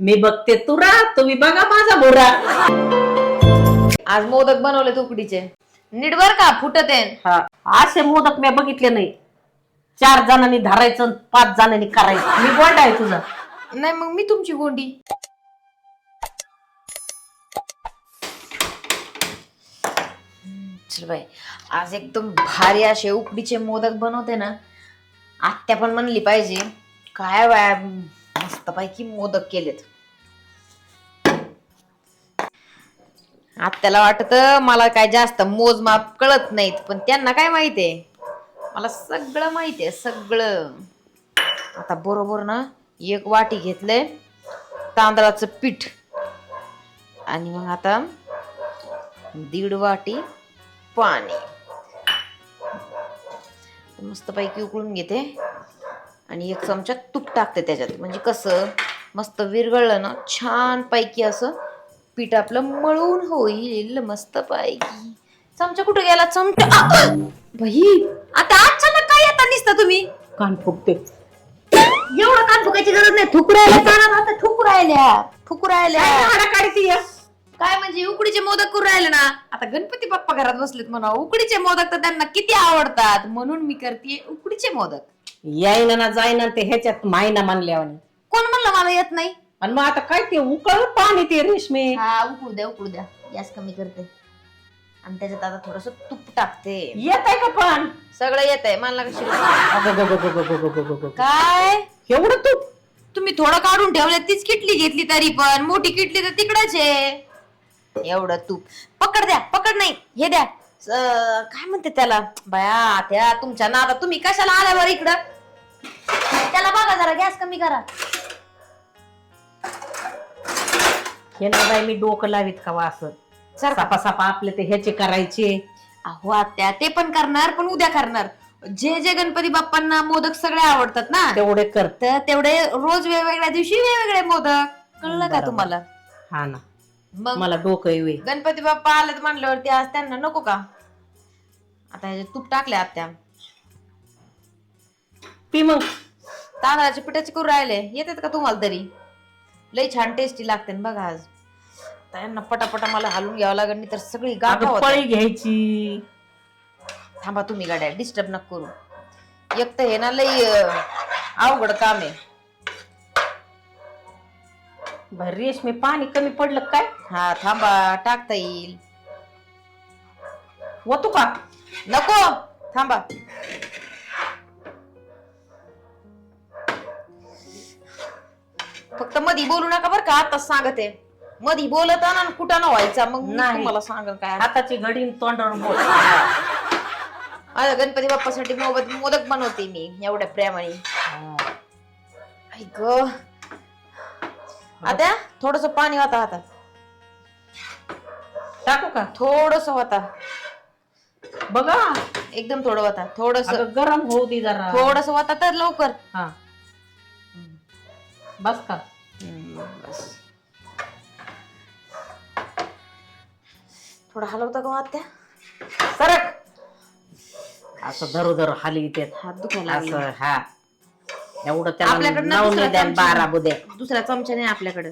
मी बघते तुरा तुम्ही बघा माझा बोरा आज मोदक बनवले उकडीचे नीट बर का फुटत आहे हा. असे मोदक मी बघितले नाही. चार जणांनी धरायचं आणि पाच जणांनी करायचं. मी गोंड आहे तुझा. नाही मग मी तुमची गोंडी. चल बाई आज एकदम भारी असे उकडीचे मोदक बनवते ना. आत्या पण म्हणली पाहिजे. काय बाया मस्तपैकी मोदक केलेत. आत्याला वाटत मला काय जास्त मोजमाप कळत नाहीत पण त्यांना काय माहितीये? मला सगळं माहितीये सगळं. आता बरोबर ना एक वाटी घेतलंय तांदळाचं पीठ. आणि मग आता दीड वाटी पाणी. मस्तपैकी उकळून घेते. आणि एक चमचा तूप टाकते त्याच्यात. म्हणजे कसं मस्त विरघळलं ना छान पैकी असं पीठ आपलं मळून होईल मस्त पैकी चमचा कुठे गेला? चमचा! बाई! आता अचानक काय येता निसता तुम्ही? कान फुगते. एवढं कान फुकायची गरज नाही. ठुकरायला कानात आता ठुकरायल्या ठुकरायल्या काय म्हणजे उकडीचे मोदक करून राहिले ना? आता गणपती बाप्पा घरात बसलेत म्हणा उकडीचे मोदक तर त्यांना किती आवडतात. म्हणून मी करते उकडीचे मोदक. यायना ना जाईना ते ह्याच्यात मायना मानल्यावानी. कोण म्हणलं मला येत नाही? आणि मग आता काय ते उकळ पाणी ते रेशमे. हा उकडू द्या उकडू द्या. गॅस कमी करते. आणि त्याच्यात आता थोडस तूप टाकते. येत आहे का पण? सगळं येत आहे मला कशी अगं गं गं गं गं गं गं गं गं. काय? एवढं तू तुम्ही थोडं काढून ठेवलं तीच किटली घेतली तरी पण. मोठी किटली तर तिकडच आहे. एवढं तूप. पकड द्या पकड नाही. हे द्या. स- काय म्हणते त्याला? बया त्या तुमच्या नादा तुम्ही कशाला आल्यावर इकडं? त्याला बघा जरा गॅस कमी करा. हे ना बाई मी डोकं लावीत का सर सापा सापा आपले ते ह्याचे करायचे. अहो आत्या ते पण करणार पण उद्या करणार. जे जे गणपती बाप्पांना मोदक सगळे आवडतात ना तेवढे कर. तर तेवढे रोज वेगवेगळ्या दिवशी वेगवेगळे मोदक. कळलं का बरोबर. तुम्हाला? हा ना. मग? मला डोकं येवे गणपती बाप्पा आलेत म्हणल्यावरती आज त्यांना नको का? आता ह्याच्यात तूप टाकले आत्या. पी मग. तांदळाचे पिठाचे करून राहिले. येतात का तुम्हाला तरी? लई छान टेस्टी लागते ना बघा आज. आता यांना पटापटा मला हलवून घ्यावं लागेल नाही तर सगळी गाठा अगं होतात. पळी घ्यायची. थांबा तुम्ही गाड्या डिस्टर्ब नका करू. एक तर हे ना लई अं, अवघड काम आहे. बाई, रेशमी पाणी कमी पडलं काय? हा थांबा टाकता येईल. वतू का? नको थांबा. फक्त मधी बोलू नका बरं का आताच सांगते. मधी बोलत ना कुठं ना व्हायचा मग नाही. तुम्हाला सांग काय. हाताची घडी तोंडावर बोट माझ्या गणपती बाप्पासाठी मोदक मोदक बनवते मी एवढ्या प्रेमाने. ऐक आता थोडस पाणी होता आता टाकू का? थोडस होता. बघा. एकदम थोडं होता. थोडस. अगं गरम होऊ दे जरा. थोडस होता तर लवकर. हा. बस का? बस. थोडं हलवता का आत्या? सरक. असं धरू धरू हाली ते हात दुखायला लागले. असं हा. एवढं त्याला आपल्याकडनं नाव दुसरा चमचा बारा. बुद्या दुसऱ्या चमचा नाही आपल्याकडे.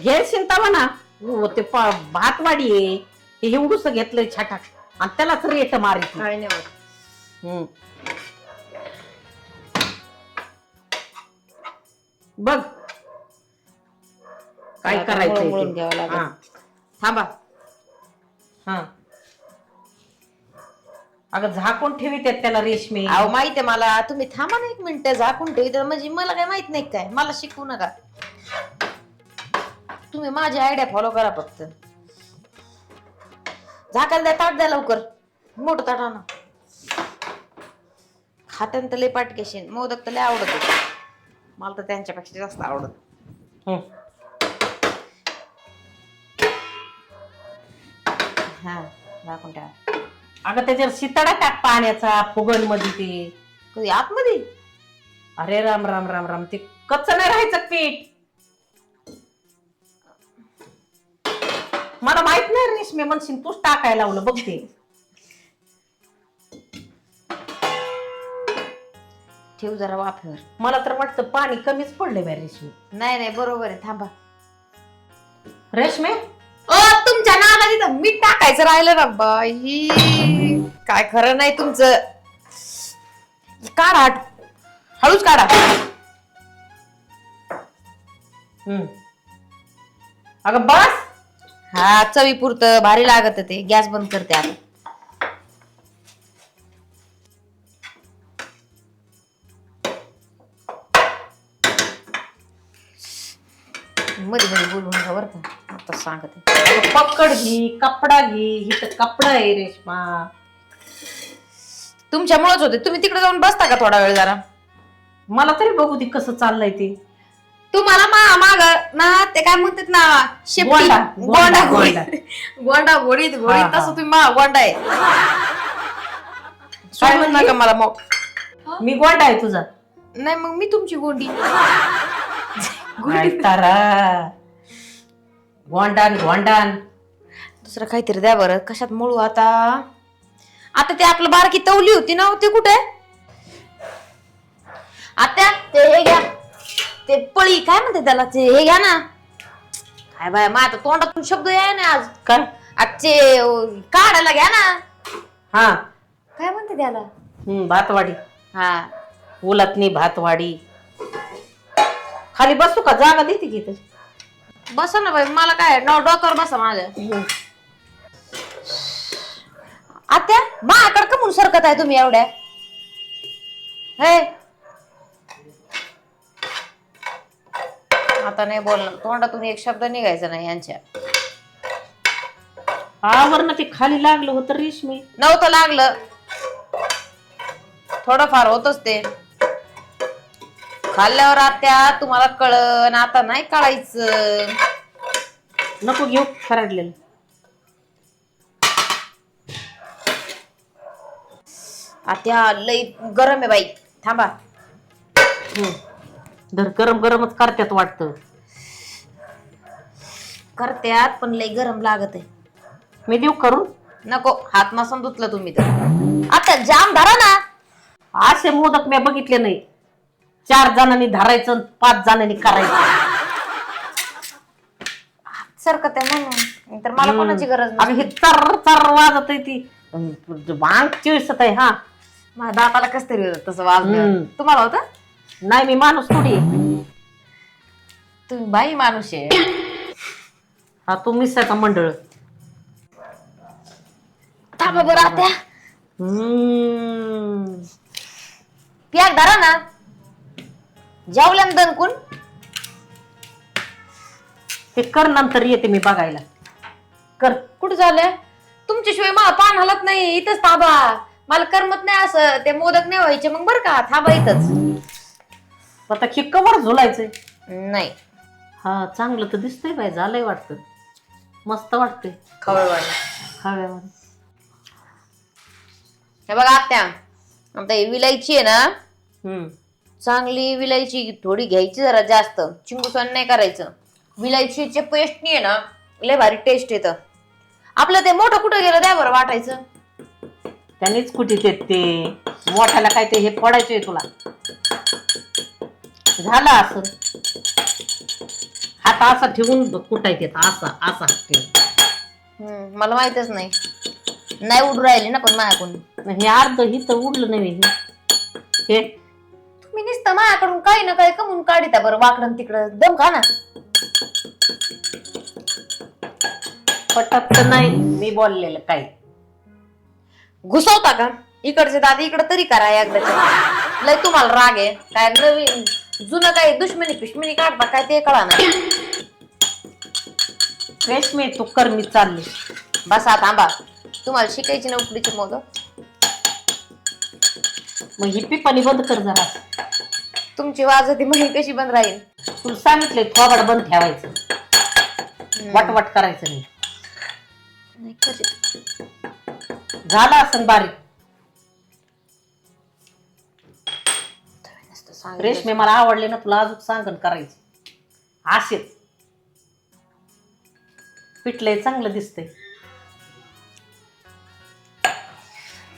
घे शिंता म्हणा हो, ते प- भातवाडी आहे. हे एवढूस घेतलंय छाटाक. आणि त्यालाच रेट मारायची काय नाही होत. हम्म. बघ. काय आता करायचं मळून घ्यावं लागेल. हा. थांबा. हा. अगं झाकून ठेवीत आहेत त्याला रेशमी. अहो माहीत आहे मला. तुम्ही थांबा ना एक मिनिट झाकून ठेवी म्हणजे मला काय माहीत नाही काय. मला शिकवू नका. तुम्ही माझी आयडिया फॉलो करा फक्त. झाकायला द्या ताट द्या लवकर. मोठं ताट आणा. खात्यान तर लय पाटकेशीन मोदक तर लय आवडत होते. मला तर त्यांच्यापेक्षा जास्त आवडत. हा झाकून ठेवा. अगं त्याच्यावर शिताडा टाक पाण्याचा फुगनमध्ये ते. कधी आतमध्ये? अरे राम राम राम राम ते कच्च नाही राहायचं पीठ. मला माहीत नाही रेशमी म्हणशील तूच टाकायला लावलं बघ ते. ठेव जरा वाफेवर. मला तर वाटतं पाणी कमीच पडले बाय रेशमी. नाही नाही बरोबर आहे थांबा. रेशमे? ओ तुमच्या नाला राहिलं ना बाई. काय खरं नाही तुमचं. काढा हळूच काढा. हम्म. अगं बस. हा चवीपुरतं भारी लागत ते. गॅस बंद करते आता. मध्ये मध्ये बोलू नका बरं का. आता सांगते. अगं पकड घे कपडा घे ही तर कपडा आहे रेशमा. तुमच्यामुळेच होते. तुम्ही तिकडे जाऊन बसता का थोडा वेळ जरा? मला तरी बघू दे कसं चाललंय ते. तुम्हाला मा माग ना ते काय म्हणतात ना शेपटी गोंडा, गोंडा गोंडा, गोंडा. गोंडा गोडीत हा, गोडीत हा. तसं तुम्ही मा गोंडा आहे. सोडून म्हणली? नका मला मग मी गोंडा आहे तुझा. नाही मग मी तुमची गोंडी. तारा. गोंडान गोंडान दुसरं काहीतरी द्या बरं. कशात मळू आता? आता ते आपलं बारकी तवली होती ना ते कुठे? आता ते हे घ्या. ते पळी काय म्हणते त्याला ते? हे घ्या ना. काय बाय मग आता तोंडातून शब्द याय ना आज. काय? आजचे काढायला घ्या ना. हा. काय म्हणते त्याला? हम्म भातवाडी. हा. उलतनी भातवाडी. खाली बसू का? जागा देते की इथे? बसा ना बाई मला काय डो डोक्यावर बसा माझ्या. आत्या माझ्याकडे का म्हणून सरकत आहे तुम्ही एवढ्या. हे. आता नाही बोलणार. तोंडातून एक शब्द निघायचा नाही यांच्या. आवर ते खाली लागलं होतं रेशमी. नव्हतं लागलं. थोडंफार होतच ते. खाल्ल्यावर आत्या तुम्हाला कळन आता नाही कळायचं. नको घेऊ खराडलेलं आत्या लई गरम आहे बाई. थांबा. धर गरम गरमच करत्यात वाटतं. करत्यात पण लई गरम लागत आहे. मी देऊ करून? नको हात नसन धुतलं तुम्ही तर. आता जाम धरा ना. असे मोदक मी बघितले नाही. चार जणांनी धरायचं आणि पाच जणांनी करायचं. सरकत आहे म्हणून तर मला कोणाची गरज अगं नाही हे चर चर वाजत आहे ती. वांग चिळसत आहे हा. माझ्या दाताला कस तरी होतं तसं वाजलं हम्म. तुम्हाला होतं? नाही मी माणूस थोडी आहे. तुम्ही बाई माणूस आहे. हा तू मिसाचा मंडळ. थांबा बरं आत्या हम्म. पियाक धरा ना. जेवल्या ना दणकून ते कर नंतर येते मी बघायला. कर. कुठे झालं? तुमच्याशिवाय मला पान हलत नाही. इथंच थांबा. मला करमत नाही असं. ते मोदक नाही व्हायचे. मग बरं का? थांबा इथंच. आता कवर झुलायचंय. नाही. हा चांगलं तर दिसतंय बाय झालंय वाटतं. मस्त वाटतंय. खवळवाणी खाव्यावर हे बघा आत्या. आता ही विलायची आहे ना हम्म. चांगली विलायची थोडी घ्यायची जरा जास्त. चिंगुसन नाही करायचं. विलायचीचे पेस्ट नाही आहे ना लय भारी टेस्ट येतं. आपलं ते मोठं कुठं गेलं द्या बरं वाटायचं. त्यांनीच कुठे ते ते? मोठ्याला काय ते हे फोडायचंय तुला. झालं असं. हात असा ठेवून कुटायचे असा असा ठेवून. हम्म, मला माहितच नाही. नाही उडू राहिले ना पण माझ्याकडून हे अर्ध ही तर उडलं नाही हे. नुसतं माझ्याकडून काही ना काही कमून काढिता बरं वाकडं तिकडं. दम खा ना. पटत तर नाही मी बोललेलं काय घुसवता का? इकडचे दादा इकडं तरी करा एकदाच्या लय तुम्हाला राग आहे. काय नवीन जुनं काही दुश्मनी पिश्मनी काढता काय ते कळा ना. रेशमी तू कर मी चालली. बसा थांबा. तुम्हाला शिकायची ना उकडीची मोदक मग ही पिपाणी बंद कर जरा. तुमची वाजती मग ही कशी बंद राहील? तुला सांगितलंय थोबाड बंद ठेवायचं. वटवट करायचं नाही. झालं असं बारीक. नुसतं सांगितलं. रेशमी मला आवडले ना तुला अजून सांगण करायची. असेच पिठलंय चांगलं दिसतंय.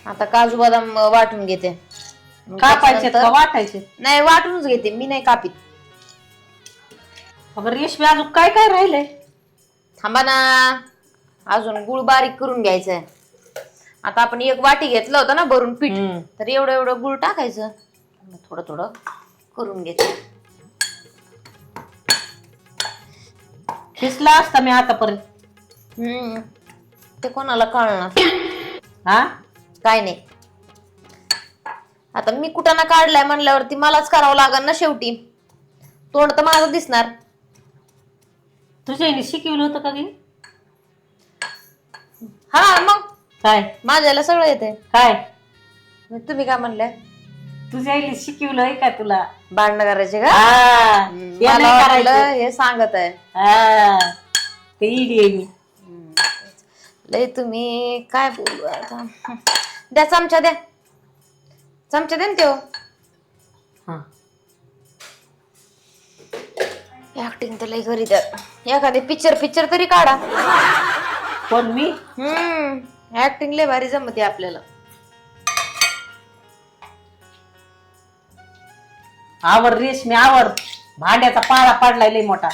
आता काजू बदाम वाटून घेते. मग कापायचे का? त्याच्यानंतर- वाटायचे नाही वाटूनच घेते मी नाही कापीत. अगं रेशमी अजून काय काय राहिलंय? थांबा ना. अजून गुळ बारीक करून घ्यायचंय. आता आपण एक वाटी घेतलं होतं ना भरून पीठ हम्म. तर एवढं एवढं गुळ टाकायचं. थोडं थोडं करून घ्यायचं खिसला असता मी आतापर्यंत. हम्म. ते कोणाला कळणार? हा? काय नाही. आता मी कुठं काढलाय म्हणल्यावरती मलाच करावं लागल ना शेवटी. तोंड तर माझं दिसणार. तुझ्या आईने शिकवलं होतं का गे? हा मग? काय? माझ्याला सगळं येते काय? तुम्ही काय म्हणले? तुझ्या आईने शिकवलंय का तुला? भांडणं करायचे का? हा, हे मला नाही वाटलं करायचं. हे सांगत आहे. हा, ते इडी आहे मी. लय तुम्ही काय बोलू आता? द्या चमचा द्या. चमचा द्या ना त्यो. हा. ऍक्टिंग तर लय घरी द्या एखादी पिक्चर पिक्चर तरी काढा. कोण मी? हम्म. ऍक्टिंग लय भारी जमते आपल्याला. आवर रेशमी आवर भांड्याचा पाळा पाडलाय लय मोठा.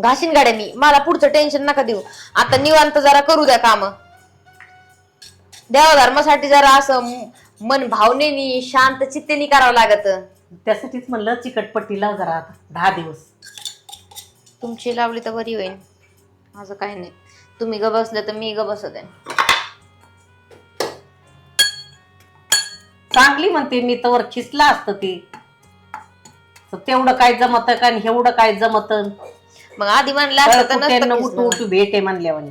घासीन गाड्या मी. मला पुढचं टेन्शन नका देऊ. आता निवांत जरा करू द्या काम. देवा धर्मासाठी जरा असं मन भावनेनी शांत चित्तेनी करावं लागत. त्यासाठीच म्हणलं चिकटपट्टी लाव जरा आता दहा दिवस. तुमची लावली तर बरी होईल. माझं काही नाही. तुम्ही ग बसले तर मी ग बसत आहे चांगली म्हणते मी तर खिसला असत ते. तर तेवढं काय जमत का आणि एवढं काय जमत? मग आधी म्हणलं असतं तर नसतं उठू. उठू भेटे म्हणल्यावानी.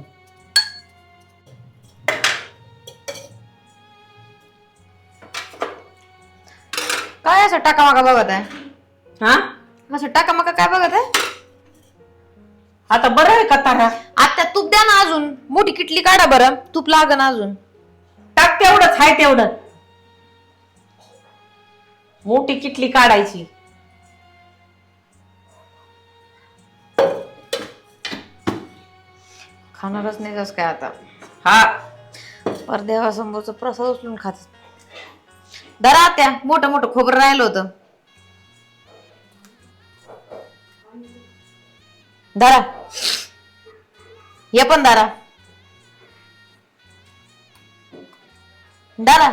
टाका माका बघत आहे. हा? असं टाका माका काय बघत आहे? आता बरं आहे का तारा? आता तूप द्या ना अजून. मोठी किटली काढा बरं. तूप लागन अजून. टाक तेवढंच हाय तेवढं. मोठी किटली काढायची. खाणारच नाही जस काय आता. हा. परदेवासमोरच प्रसाद उचलून खात धरा त्या मोठं मोठं खोबरं राहिलं होतं. धरा. हे पण धरा. धरा.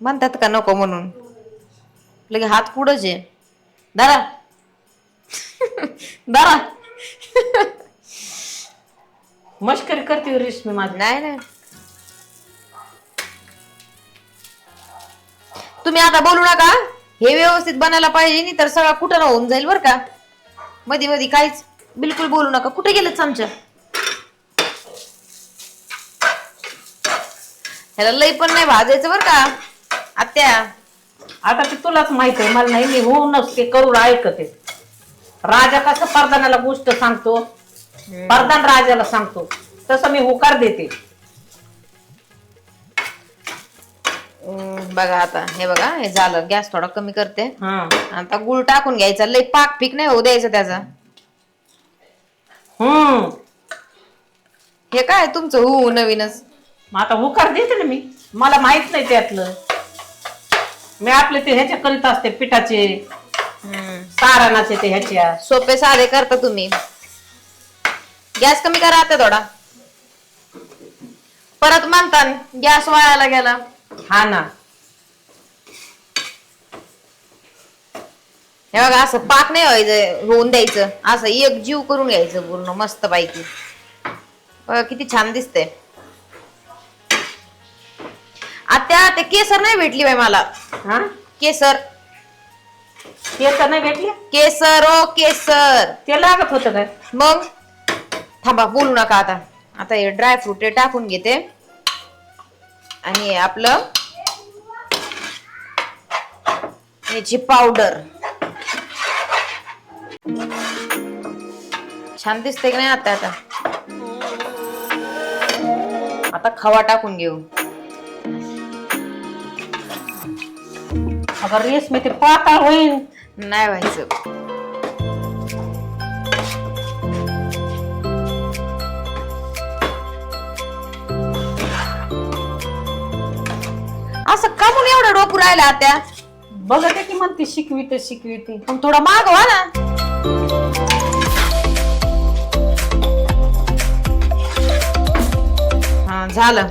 म्हणतात का नको म्हणून. लगे हात पुढंच आहे धरा. धरा. मस्करी करते रेशमी माझी. नाही नाही. तुम्ही आता बोलू नका. हे व्यवस्थित बनायला पाहिजे नाही तर सगळा कुठं होऊन जाईल बर का. मध्ये मध्ये काहीच बिलकुल बोलू नका. कुठे गेलेत चमचा ह्याला लई पण नाही भाजायचं बर का. आत्या. आता ते तुलाच माहीत आहे मला नाही मी होऊनच ते करून ऐकते राजा कसं परदानाला गोष्ट सांगतो? परदान राजाला सांगतो. तसं मी होकार देते. बघा आता हे बघा हे झालं. गॅस थोडा कमी करते. हा. आता गुळ टाकून घ्यायचा. लई पाक पीक नाही होऊ द्यायचं त्याचा. हम्म. हे काय तुमचं हो नवीनच? मग आता होकार देते ना मी. मला माहीत नाही त्यातलं. मी आपले ते ह्याच्या करीत असते पिठाचे. हम्म. सारानाचे ते ह्याच्या. सोपे साधे करता तुम्ही. गॅस कमी करा आता थोडा. परत म्हणता गॅस वाळायला गेला. हा ना हे बघा असं पाक नाही व्हायचं होऊन द्यायचं. असं एक जीव करून घ्यायचं पूर्ण मस्त पैकी बघा किती छान दिसतंय. आता ते केसर नाही भेटली बाई मला. हा? केसर. तर नाही भेटले? केसर ओ केसर. ते लागत होतं काय? मग? थांबा बोलू नका आता. आता हे ड्रायफ्रूट टाकून घेते. आणि आपलं याची पावडर छान दिसते की नाही आता आता? आता खवा टाकून घेऊ. अगं रेशमी ते पाताळ होईल नाही व्हायचं. असं का म्हणून एवढं डोकू राहिला आत्या बघते की म्हणते शिकविते शिकविते मग थोडा मागवा ना. हा झालं.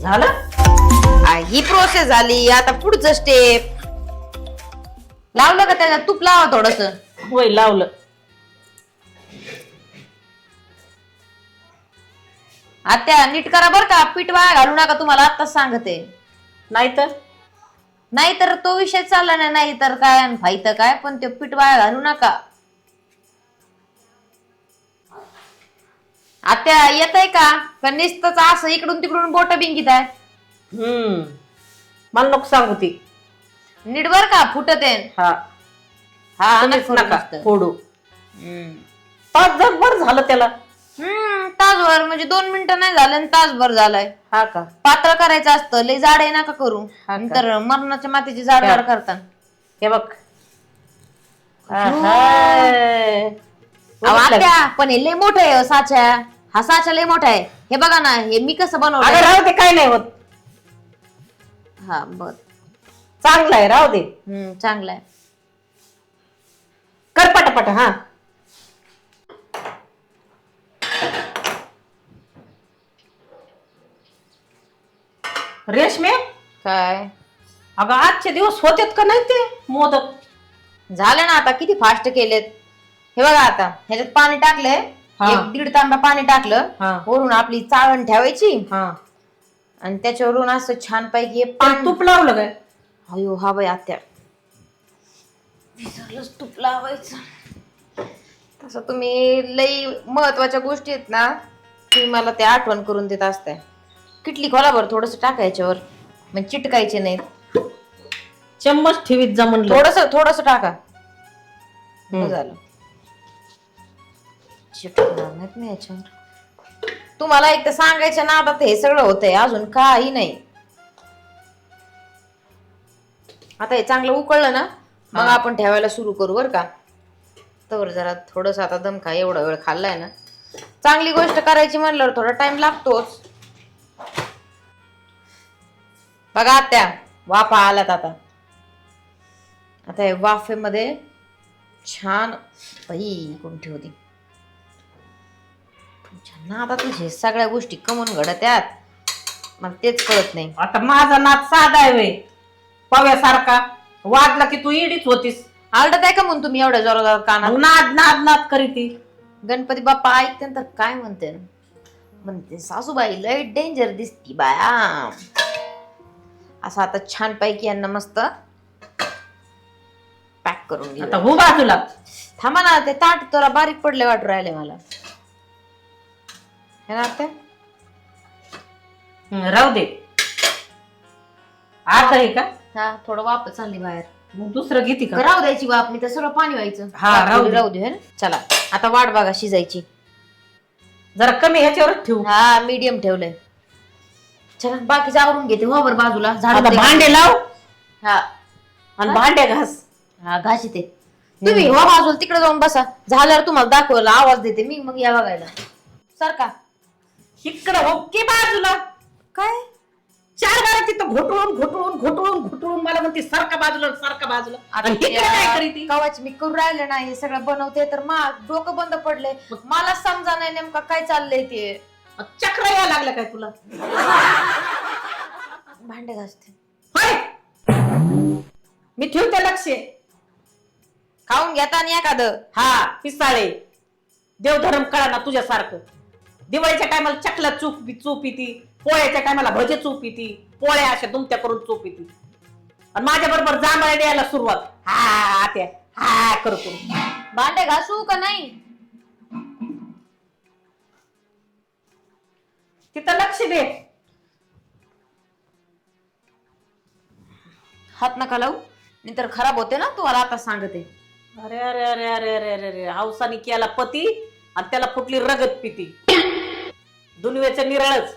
झालं? आ, ही प्रोसेस झाली. आता पुढचं स्टेप लावलं का त्याच्यात तूप लावा थोडस. होय लावलं. आत्या नीट करा बर का. पीठ वाया घालू नका तुम्हाला आत्ताच सांगते. नाही तर? नाहीतर तो विषय चालला नाही नाही तर काय आणि फायतं काय पण ते पीठ वाया घालू नका. आत्या येत आहे का? का नुसतंच असं इकडून तिकडून बोट बिंकीत आहे? हम्म. मला नको सांगू ती. नीट बर का फुटत आहे. हा. हा तुम्हीच नका नका नुसतं. फोडू. पाच जगभर झालं त्याला. हम्म तासभर म्हणजे दोन मिनिटं नाही झालं आणि तासभर झालाय. हा का? पातळ करायचं असतं लय जाड आहे नका करू. हा का? नंतर मरणाच्या मातीची जाड जाड करतात हे बघ. आहाय. अहो, आत्या पण हे लय मोठं आहे हो साच्या. हा साचा लय मोठा आहे. हे बघा ना हे मी कसं अगं बनवलं राहू दे काय नाही होत. हा बर. चांगलं आहे राहू दे. हम्म चांगला आहे. कर पटापट हा. रेशमे? काय? अगं आजचे दिवस होतेत का नाही ते? मोदक. झालं ना आता किती फास्ट केलेत. हे बघा आता ह्याच्यात पाणी टाकलंय. हा. एक दीड तांबा पाणी टाकलं. हा. वरून आपली चाळण ठेवायची. हा. आणि त्याच्यावरून असं छान पैकी पण तूप लावलं काय? अयो हा बाई आत्या. विसरलंच तूप लावायचं. तसं तुम्ही लई महत्त्वाच्या गोष्टी आहेत ना तुम्ही मला ते आठवण करून देत असताय. किटली खोला बरं थोडस टाकायच्यावर म्हणजे चिटकायचे नाहीत. चम्मच ठेवीत जा म्हणलं. थोडस थोडस टाका. झालं. चिटकणार नाहीत ना याच्यावर. तुम्हाला एक तर सांगायच्या नादात हे सगळं होतंय अजून काही नाही. आता हे चांगलं उकळलं ना मग आपण ठेवायला सुरू करू बर का. तर जरा थोडस आता दम खा एवढा वेळ खाल्लाय ना. चांगली गोष्ट करायची म्हणल्यावर थोडा टाइम लागतोच. बघा आत्या वाफा आल्यात आता. आता वाफेमध्ये छान बाई कोणती होती ना आता तुझे सगळ्या गोष्टी कमून घडत्यात. मला तेच कळत नाही. आता माझा नात साधा आहे वे. पव्यासारखा. वाजला की तू इडीच होतीस. आलडत आहे का म्हणून तुम्ही एवढ्या जोरात कानात? मग नाद नाद नाद करीती. गणपती बाप्पा ऐकते तर काय म्हणते म्हणते सासूबाई लय डेंजर दिसती बाया. असं आता छान पैकी यांना मस्त पॅक करून घेऊ आता हो बाजूला थांबा ना ते ताट जरा बारीक पडले वाटू राहिले मला. हे ना? हं, राहू दे. आता आहे का? हा थोडं वाप चालली बाहेर. मग दुसरं घेते का? राहू द्यायची वाप मी तर सगळं पाणी व्हायचं. हा, वाफ राहू थोडी दे. राहू दे है. ना चला आता वाट बघा शिजायची. जरा कमी ह्याच्यावरच ठेवू. हा मीडियम ठेवलंय. चला बाकीचं आवरून घेते वावर बाजूला. आता झाड भांडे लाव. हा. आणि भांडे घास. हा घाशी ते. तुम्ही हो बाजूला तिकडे जाऊन बसा. झाल्यावर तुम्हाला दाखवलं आवाज देते मी मग या बघायला. सारखा इकडं हो की बाजूला? काय? चार वेळा तिथं घोटळून घोटळून घोटळून घोटळून मला म्हणते सारखा बाजूला सारखा बाजूला. आणि इकडे काय करीती कवाच मी करू राहिले नाही हे सगळं बनवते तर मा डोकं बंद पडले मला समजा नाही नेमका काय चाललंय ते. चक्र यायला लागलं काय तुला? भांडे घासते. होय? मी ठेवते लक्ष. खाऊन घेता आणि एखादं. हा पिसाळे. देवधर्म कळा ना तुझ्यासारखं. दिवाळीच्या टायमाला चकला चूप चूप येती पोळ्याच्या टायमाला भजे चूप येती. पोळ्या अशा दुमत्या करून चूप येती. आणि माझ्या बरोबर जांभळ्या द्यायला सुरुवात. हा आत्या हा करतो भांडे घासू का नाही? तिथं लक्ष दे. हात नका लावू. नाहीतर खराब होते ना तुम्हाला आता सांगते. अरे अरे अरे अरे अरे अरे अरे. हौसानी केला पती आणि त्याला फुटली रगत पिती. दुनियेचं निराळच.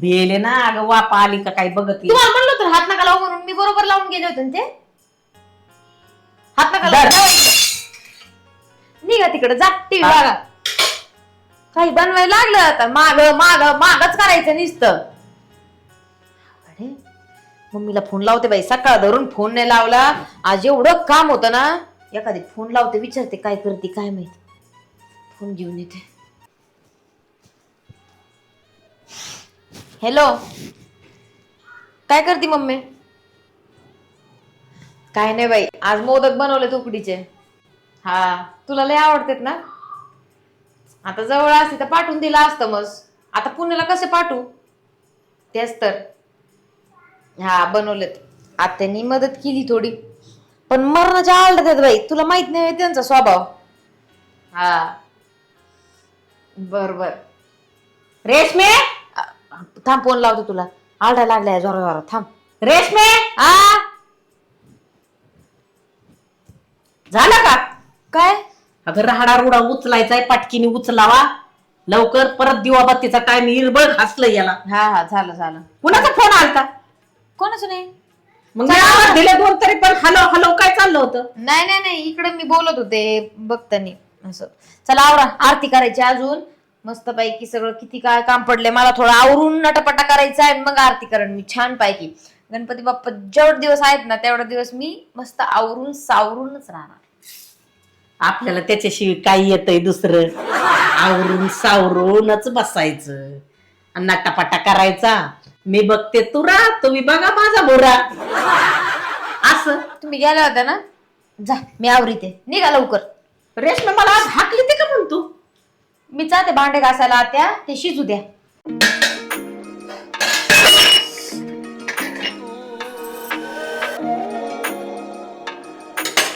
भेले ना अगं वापा आली का काय बघत. तुम्हाला म्हणलं होतं हात नका लावू म्हणून. मी बरोबर लावून गेले होते ना ते. हात नका धर. लावू निघा तिकडे जा टीव्ही हा. बघा. काही बनवायला लागलं आता. माग माग मागच करायचं नुसतं. अरे मम्मीला फोन लावते बाई. सकाळ धरून फोन नाही लावला. आज एवढं काम होतं ना. एखादी फोन लावते विचारते काय करते काय माहिती. फोन घेऊन येते. हॅलो. काय करते मम्मी? काय नाही बाई आज मोदक बनवले उकडीचे. हा तुला लय आवडतात ना? आता जवळ असते तर पाठवून दिला असतं मग आता पुण्याला कसे पाठवू? तेच तर. हा बनवलेत. आत्यानी मदत केली थोडी. पण मरणाच्या आवडत आहेत बाई तुला माहीत नाही त्यांचा स्वभाव. हा. बर बर. रेशमे! थांब फोन लावतो तुला. आरडा लागलाय जोरा जोरा थांब. रेशमे! आ? झालं का? काय? अगं राहडा रुडा उचलायचाय पाटकीने उचलावा. लवकर परत दिवाबत्तीचा टाइम इरबळ घासलं याला. हा हा झालं झालं. कुणाचा फोन आलता? कोणाचं नाही. मग मी आवाज दिले दोन तरी पण हॅलो हॅलो काय चाललं होतं? नाही नाही नाही. इकडे मी बोलत होते बघतानी. असं. चला आवरा. आरती करायची अजून. मस्त पैकी सगळं किती काय काम पडले मला थोडं आवरून नटापटा करायचा आहे मग आरती करण मी छान पैकी गणपती बाप्पा जेवढे दिवस आहेत ना तेवढे दिवस मी मस्त आवरून सावरूनच राहणार. आपल्याला त्याच्याशिवाय काय येतंय दुसरं. आवरून सावरूनच बसायचं. आणि नाटापाटा करायचा. मी बघते तुरा तुम्ही बघा माझा बोरा असं. तुम्ही गेल्या होत्या ना? जा मी आवरीते. निघा लवकर. रेशमे मला आज हाकली ते मी जाते भांडे घासायला आत्या. ते शिजू द्या.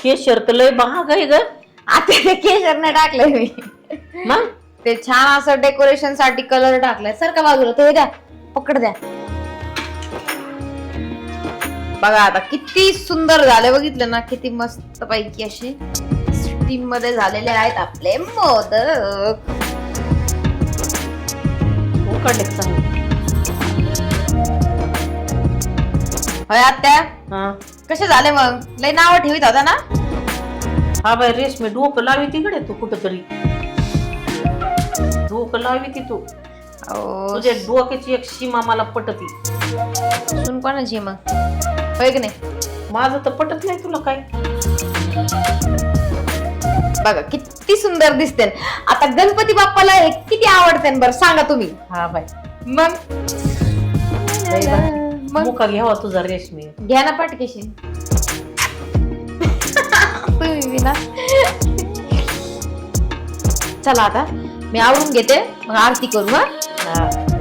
हे शर्त लय महाग आहे ग. आता ते केशर नाही टाकलंय मी. मग? ते छान असं डेकोरेशनसाठी कलर टाकलाय. सारखा बाजूला ते द्या पकड द्या. बघा आता किती सुंदर झाले. बघितलं ना किती मस्त पैकी अशी स्टीममध्ये झालेले आहेत आपले मोदक. चांगले. होय आत्या हा. कसे झाले मग? लय नाव ठेवीत होता ना? हा बाई रेशमी डोकं लावी तिकडे तू कुठंतरी. डोकं लावी ती तू. तुझ्या डोक्याची एक सीमा मला पटती. सुन कोणाची मग? होय की नाही? माझं तर पटत नाही तुला काय. बघा किती सुंदर दिसते आता गणपती बाप्पाला हे किती आवडते बरं सांगा तुम्ही. हा बाई. मग? मग? मुका घ्यावा तुझा रेशमी. घ्या ना पाटकेशी. तुम्ही बी ना. चला आता मी आवरून घेते. मग आरती करू हा? हा.